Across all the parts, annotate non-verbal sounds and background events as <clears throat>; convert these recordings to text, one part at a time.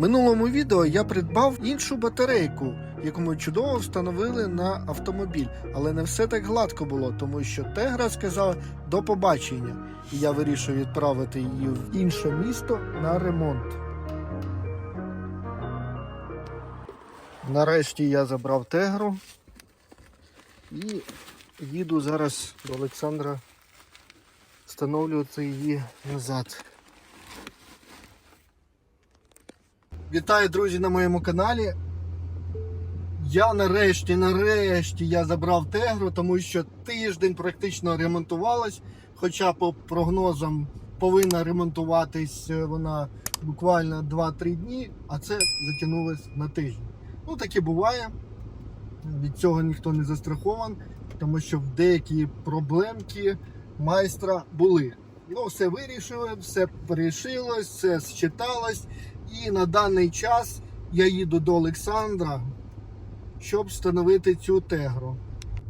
Минулому відео я придбав іншу батарейку, яку ми чудово встановили на автомобіль. Але не все так гладко було, тому що Тегра сказала до побачення. І я вирішив відправити її в інше місто на ремонт. Нарешті я забрав Тегру і їду зараз до Олександра встановлювати її назад. Вітаю, друзі, на моєму каналі. Я нарешті, нарешті я забрав Тегру, тому що тиждень практично ремонтувалась, хоча по прогнозам повинна ремонтуватись е, вона буквально 2-3 дні, а це затягнулось на тиждень. Ну, таке буває. Від цього ніхто не застрахован, тому що деякі проблемки майстра були. Ну, все вирішили, все порішилось, все считалось. І на даний час я їду до Олександра, щоб встановити цю тегру.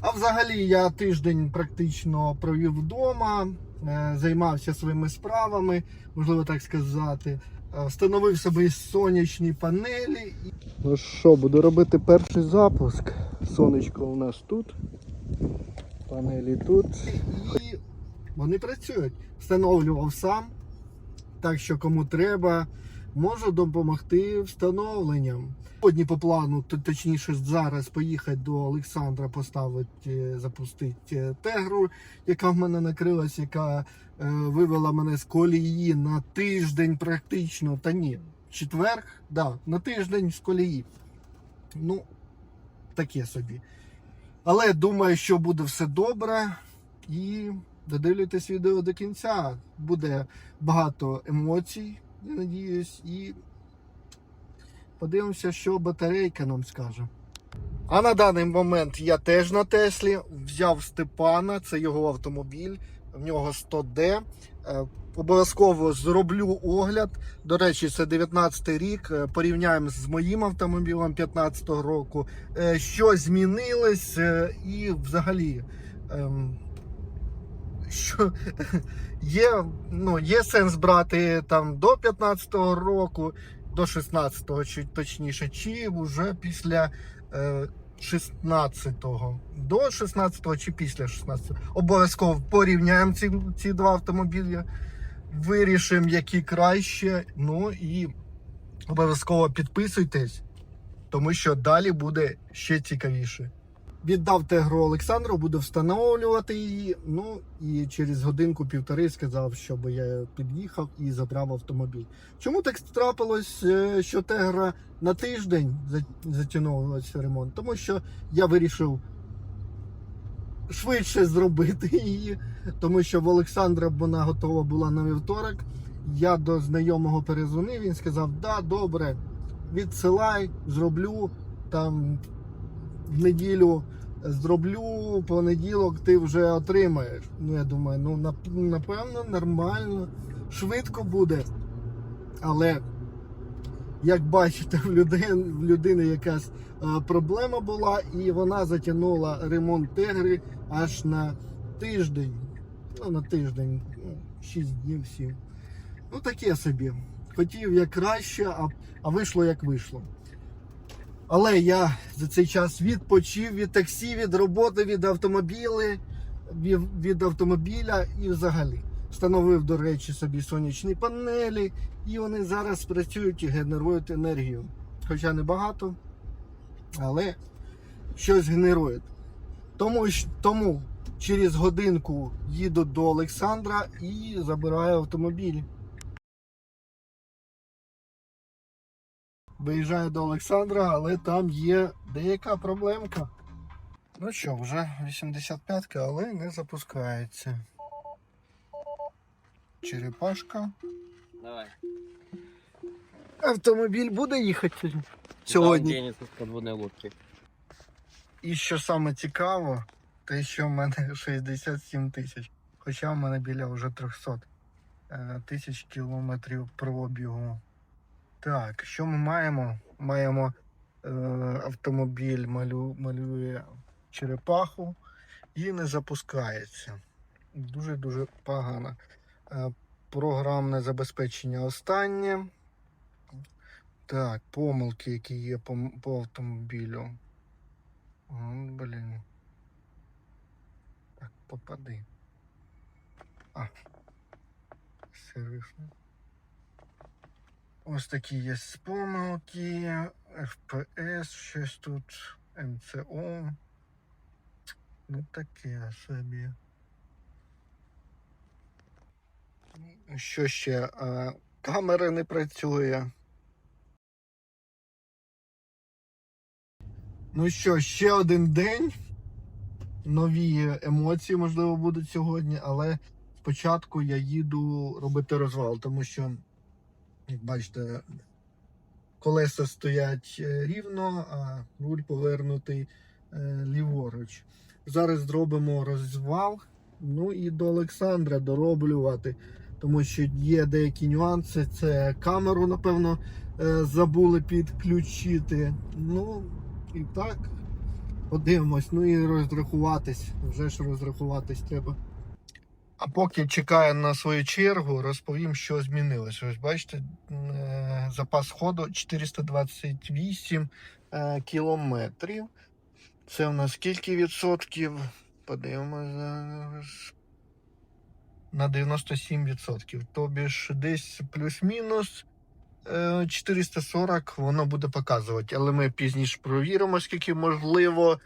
А взагалі я тиждень практично провів вдома, е, займався своїми справами, можливо так сказати. Е, Встановив собі сонячні панелі. Ну що, буду робити перший запуск. Сонечко у нас тут, панелі тут. І вони працюють. Встановлював сам. Так що кому треба, можу допомогти встановленням. Сьогодні по плану, точніше зараз поїхати до Олександра, поставити, запустити тегру, яка в мене накрилась, яка е, вивела мене з колії на тиждень практично. Та ні, четверг, да, на тиждень з колії. Ну, таке собі. Але думаю, що буде все добре. І додивлюйтесь відео до кінця. Буде багато емоцій, я надіюсь, і подивимося, що батарейка нам скаже. А на даний момент я теж на Теслі взяв Степана, це його автомобіль, в нього 100D. Е, Обов'язково зроблю огляд. До речі, це 19 рік. Е, Порівняємо з моїм автомобілем 15 року. Е, Що змінилось і взагалі. Що є, ну, є сенс брати там до 15-го року, до 16-го, чи точніше, чи вже після е, 16-го. До 16-го чи після 16-го. Обов'язково порівняємо ці, ці два автомобілі, вирішимо, які краще. Ну і обов'язково підписуйтесь, тому що далі буде ще цікавіше. Віддав тегру Олександру, буду встановлювати її. Ну і через годинку-півтори сказав, щоб я під'їхав і забрав автомобіль. Чому так трапилось, е, що тегра на тиждень за- затягнулася ремонт? Тому що я вирішив швидше зробити її, тому що в Олександра вона готова була на вівторок. Я до знайомого перезвонив, він сказав: да, добре, відсилай, зроблю там в неділю зроблю, понеділок ти вже отримаєш. Ну, я думаю, ну напевно, нормально, швидко буде. Але, як бачите, в людини, в людини якась е, проблема була, і вона затягнула ремонт тегри аж на тиждень. Ну, на тиждень, ну, 6 днів, 7. Ну, таке собі. Хотів як краще, а, а вийшло як вийшло. Але я за цей час відпочив від таксі, від роботи, від автомобіля, від, від автомобіля і взагалі. Встановив, до речі, собі сонячні панелі, і вони зараз працюють і генерують енергію. Хоча не багато, але щось генерують. Тому, тому через годинку їду до Олександра і забираю автомобіль. Виїжджаю до Олександра, але там є деяка проблемка. Ну що, вже 85-ка, але не запускається. Черепашка. Давай. Автомобіль буде їхати сьогодні. Лодки. І що саме цікаво, те, що в мене <laughs> 67 тисяч. Хоча в мене біля вже 300 е, тисяч кілометрів пробігу. Так, що ми маємо? Маємо е, автомобіль малю, малює черепаху і не запускається. Дуже-дуже погано. Е, програмне забезпечення останнє. Так, помилки, які є по, по автомобілю. О, блін. Так, попади. А. Сервісно. Ось такі є помилки. FPS, щось тут. МЦО. Ну таке собі. Що ще? А, камера не працює. Ну що, ще один день. Нові емоції, можливо, будуть сьогодні, але спочатку я їду робити розвал, тому що, як бачите, колеса стоять е, рівно, а руль повернутий е, ліворуч. Зараз зробимо розвал. Ну і до Олександра дороблювати, тому що є деякі нюанси. Це камеру, напевно, е, забули підключити. Ну, і так, подивимось, ну і розрахуватись. Вже ж розрахуватись треба. А поки чекаю на свою чергу, розповім, що змінилося. Ось бачите, е, запас ходу 428 е, кілометрів. Це в нас скільки відсотків? Подивимось зараз. На 97%. Тобі ж десь плюс-мінус е, 440 воно буде показувати. Але ми пізніше провіримо, скільки можливо.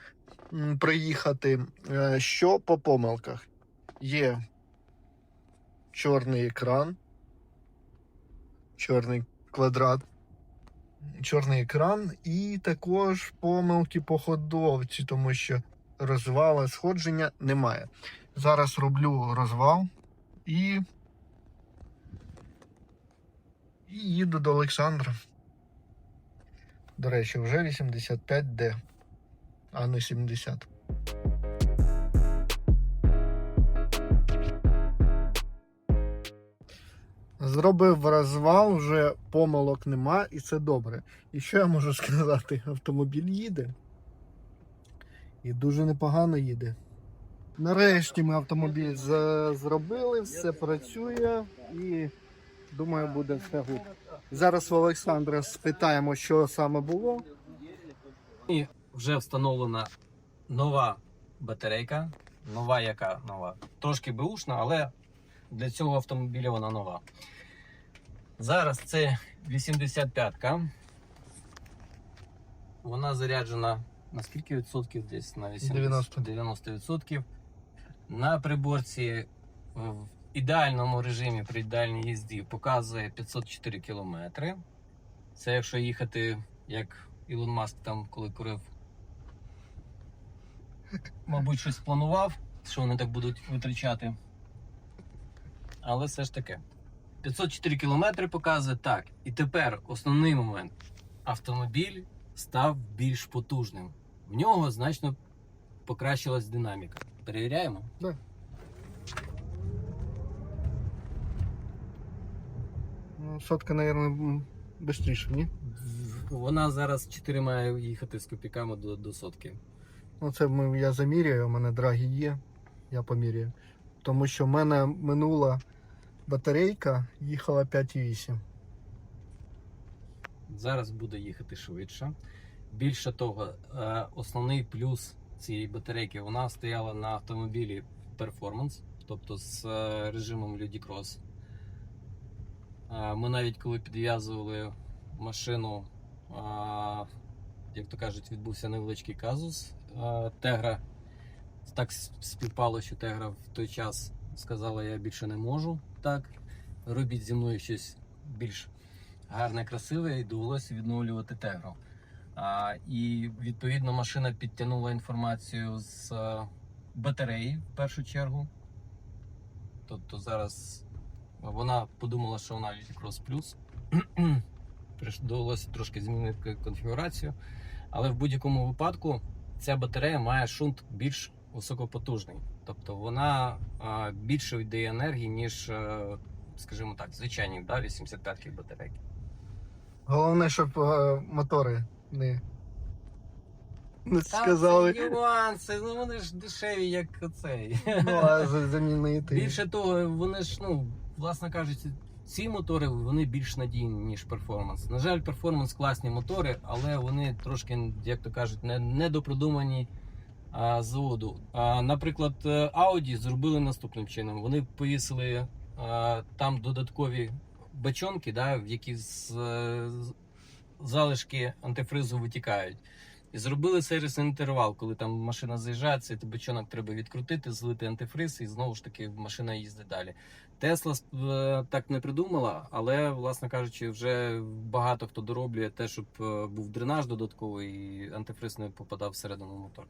Е, Що по помилках? Є чорний екран, чорний квадрат, чорний екран, і також помилки по ходовці, тому що розвала сходження немає. Зараз роблю розвал і, і їду до Олександра. До речі, вже 85D, а не 70. Зробив розвал, вже помилок нема, і це добре. І що я можу <laughs> сказати? Автомобіль їде. І дуже непогано їде. Нарешті ми автомобіль зробили, все працює і думаю, буде все гуд. Зараз у Олександра спитаємо, що саме було. І вже встановлена нова батарейка. Нова яка нова? Трошки беушна, але для цього автомобіля вона нова. Зараз це 85-ка. Вона заряджена на скільки відсотків? Десь на 80, 90. 90 відсотків. На приборці в ідеальному режимі при ідеальній їзді показує 504 кілометри. Це якщо їхати, як Ілон Маск там, коли курив, мабуть, щось планував, що вони так будуть витрачати. Але все ж таки. 504 кілометри показує так. І тепер основний момент. Автомобіль став більш потужним. В нього значно покращилась динаміка. Перевіряємо? Ну, сотка, мабуть, швидше, ні? Вона зараз 4 має їхати з копійками до, до сотки. Ну, це ми, я заміряю, у мене драгі є, я поміряю. Тому що в мене минула батарейка, їхала 5,8. Зараз буде їхати швидше. Більше того, е, основний плюс цієї батарейки вона стояла на автомобілі Performance, тобто з е, режимом Ludicross. Е, Ми навіть коли підв'язували машину, як то кажуть, відбувся невеличкий казус. Тегра так співпало, що Тегра в той час сказала, я більше не можу так. Робіть зі мною щось більш гарне, красиве, і довелося відновлювати тегру. А, і відповідно машина підтягнула інформацію з е, батареї в першу чергу. Тобто зараз вона подумала, що вона Cross <clears throat> Plus. Довелося трошки змінити конфігурацію. Але в будь-якому випадку ця батарея має шунт більш високопотужний. Тобто вона більше віддає енергії, ніж, е, скажімо так, звичайні да, 85-ки батарейки. Головне, щоб е, мотори не, не Та сказали. це нюанси, ну вони ж дешеві, як оцей. Ну, а <laughs> замінити. Більше того, вони ж, ну, власне кажучи, ці мотори вони більш надійні, ніж перформанс. На жаль, перформанс класні мотори, але вони трошки, як то кажуть, не, недопродумані з заводу. Наприклад, е, Audi зробили наступним чином. Вони повісили там додаткові бачонки, да, в які е, з- залишки антифризу витікають. І зробили сервісний інтервал, коли там машина заїжджає, цей бачонок треба відкрутити, злити антифриз, і знову ж таки машина їздить далі. Тесла е, так не придумала, але, власне кажучи, вже багато хто дороблює те, щоб е, був дренаж додатковий і антифриз не попадав всередину мотора.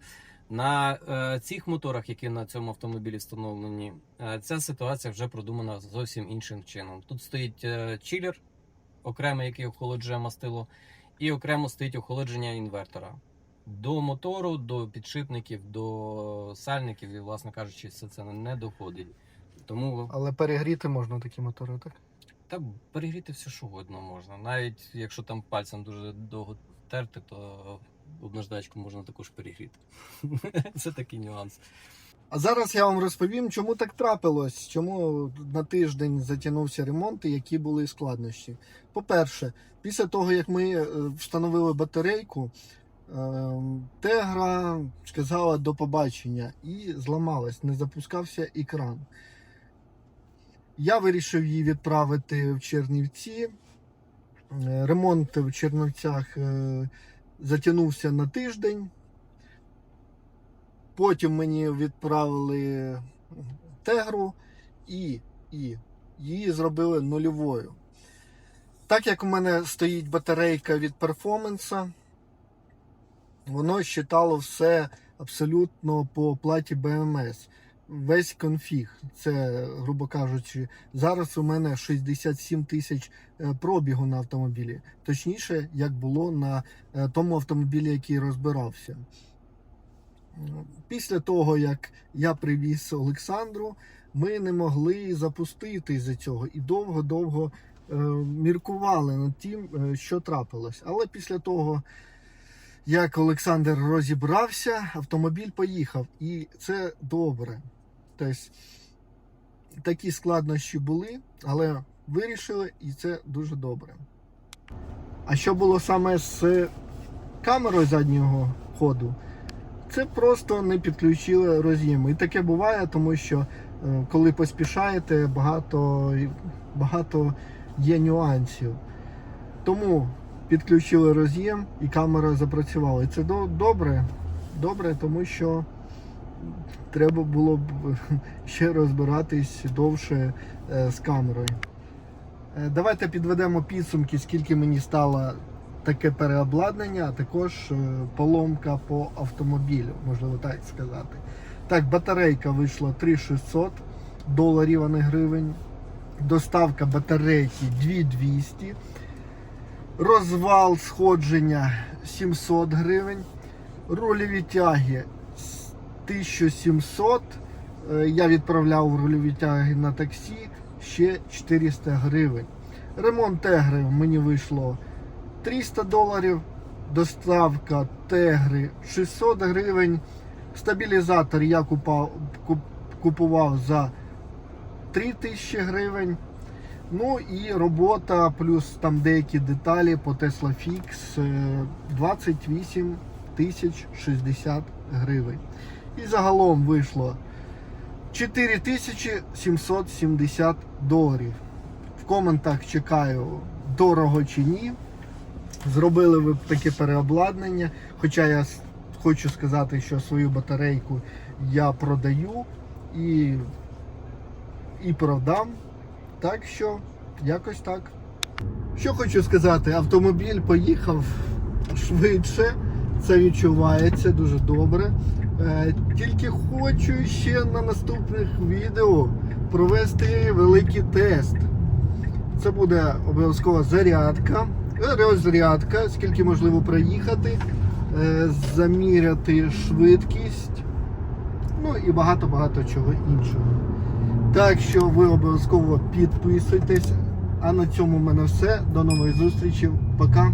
На е, цих моторах, які на цьому автомобілі встановлені, ця ситуація вже продумана зовсім іншим чином. Тут стоїть е, чилер, окремий, який охолоджує мастило, і окремо стоїть охолодження інвертора. До мотору, до підшипників, до сальників, і, власне кажучи, все це не доходить. Тому Але перегріти можна такі мотори, так? та перегріти все, що угодно можна. Навіть якщо там пальцем дуже довго терти, то наждачку можна також перегріти. <laughs> Це такий нюанс. А зараз я вам розповім, чому так трапилось, чому на тиждень затягнувся ремонт і які були складнощі. По-перше, після того, як ми е, встановили батарейку, е, Тегра сказала до побачення і зламалась, не запускався екран. Я вирішив її відправити в Чернівці. Е, Ремонт в Чернівцях е, затягнувся на тиждень. Потім мені відправили тегру і, і її зробили нульовою. Так як у мене стоїть батарейка від перформанса, воно считало все абсолютно по платі BMS. Весь конфіг. Це, грубо кажучи, зараз у мене 67 тисяч е, пробігу на автомобілі. Точніше, як було на е, тому автомобілі, який розбирався. Після того, як я привіз Олександру, ми не могли запустити з цього і довго-довго е, міркували над тим, що трапилось. Але після того, як Олександр розібрався, автомобіль поїхав. І це добре. Тобто, такі складнощі були, але вирішили, і це дуже добре. А що було саме з камерою заднього ходу? Це просто не підключили роз'єм. І таке буває, тому що е, коли поспішаєте, багато, багато є нюансів. Тому підключили роз'єм і камера запрацювала. І це добре, добре, тому що треба було б <laughs> ще розбиратись довше е, з камерою. Е, Давайте підведемо підсумки, скільки мені стало таке переобладнання, а також е, поломка по автомобілю, можливо так сказати. Так, батарейка вийшла 3600 доларів, а не гривень. Доставка батарейки 2200. Розвал сходження 700 гривень. Рульові тяги 1700. Е, Я відправляв рульові тяги на таксі ще 400 гривень. Ремонт тегри мені вийшло 300 доларів. Доставка тегри 600 гривень. Стабілізатор я купав, купував за 3000 гривень. Ну і робота, плюс там деякі деталі по Tesla Fix е, 28 тисяч 60 гривень. І загалом вийшло 4770 доларів. В коментах чекаю, дорого чи ні. Зробили ви таке переобладнання. Хоча я хочу сказати, що свою батарейку я продаю і, і продам. Так що, якось так. Що хочу сказати, автомобіль поїхав швидше, це відчувається дуже добре. Е, Тільки хочу ще на наступних відео провести великий тест. Це буде обов'язково зарядка, е, розрядка, скільки можливо проїхати, е, заміряти швидкість, ну і багато-багато чого іншого. Так що ви обов'язково підписуйтесь. А на цьому в мене все. До нових зустрічей. Пока.